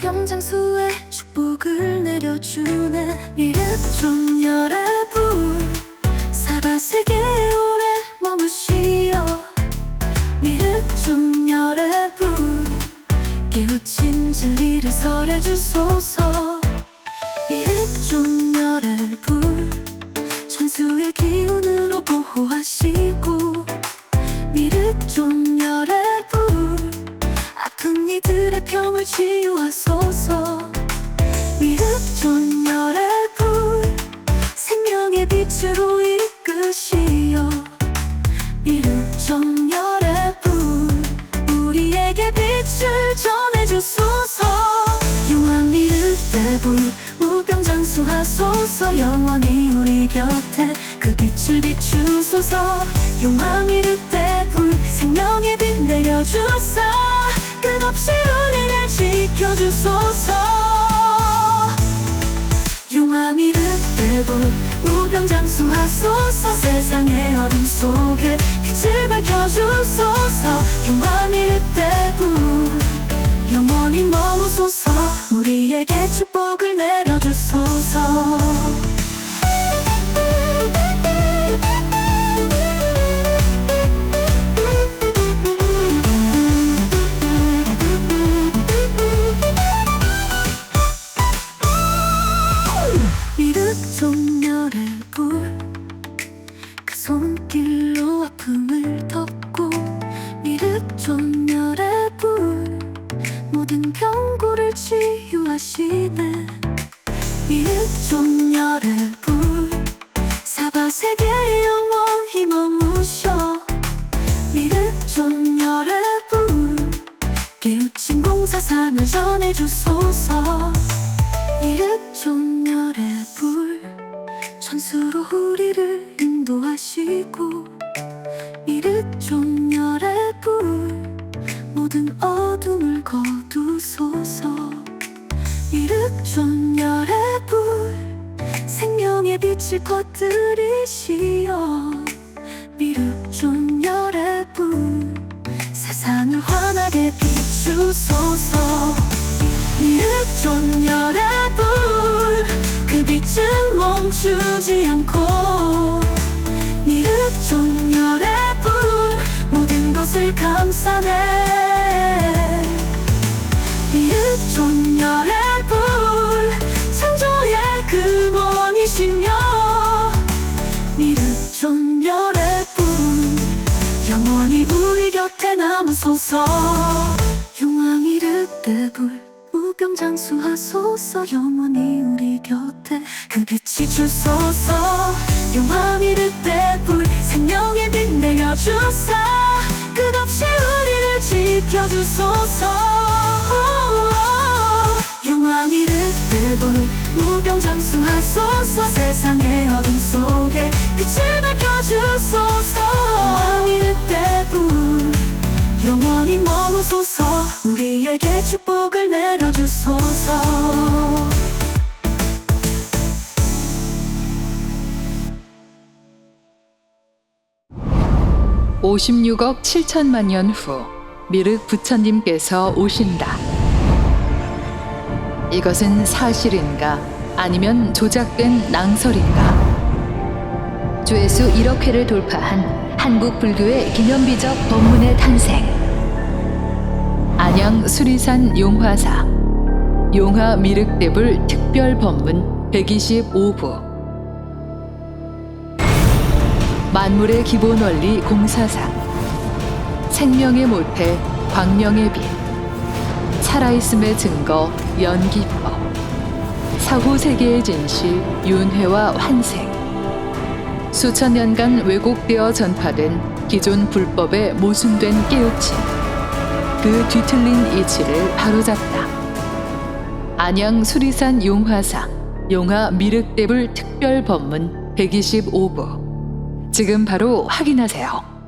무병장수의 축복을 내려주네. 좀 여러분 사바세계 오래 머무시어. 좀 여러분 깨우친 진리를 설해주소서. 좀 여러분 천수의 기운으로 보호하시고. 미륵 좀 여러분 이들의 병을 치유하소서. 미륵 좀 여러분 생명의 빛으로 이끄시어. 미륵 좀 여러분 우리에게 빛을 전해주소서. 용한 미륵 대불 무병장수하소서. 영원히 우리 곁에 그 빛을 비추소서. 용한 미륵 대불 생명의 빛 내려주사 끝없이 우리를 지켜주소서. 용암이 르대고 무병장수하소서. 세상의 어둠 속에 빛을 밝혀주소서. 용암이 르대고 영원히 머무소서. 우리에게 축복을 내려주소서 종렬의 불 사바 세계 영원히 머무셔. 미륵 종렬의 불 깨우친 공사상을 전해주소서. 미륵 종렬의 불 천수로 우리를 인도하시고 미륵 종렬의 불 모든 어둠을 거두소서. 미륵 종렬의 불 빛을 퍼뜨리시어 미륵 종렬의 불 세상을 환하게 비추소서. 미륵 종렬의 불그 빛은 멈추지 않고 미륵 종렬의 불 모든 것을 감싸네. 미륵 종렬의 불 남으소서 용왕이 르대불 무병장수하소서 영원히 우리 곁에 그 빛이 주소서 용왕이 르대불 생명의 빛 내려주사 끝없이 우리를 지켜주소서. 용왕이 르대불 무병장수하소서 세상의 어둠 속에 56억 7천만 년 후 미륵 부처님께서 오신다. 이것은 사실인가 아니면 조작된 낭설인가? 조회수 1억 회를 돌파한 한국 불교의 기념비적 법문의 탄생. 안양 수리산 용화사 용화 미륵대불 특별 법문 125부 만물의 기본 원리 공사상. 생명의 모태 광명의 빛. 살아있음의 증거 연기법. 사후 세계의 진실 윤회와 환생. 수천 년간 왜곡되어 전파된 기존 불법의 모순된 깨우침. 그 뒤틀린 이치를 바로잡다. 안양 수리산 용화상 용화 미륵대불 특별 법문 125부 지금 바로 확인하세요.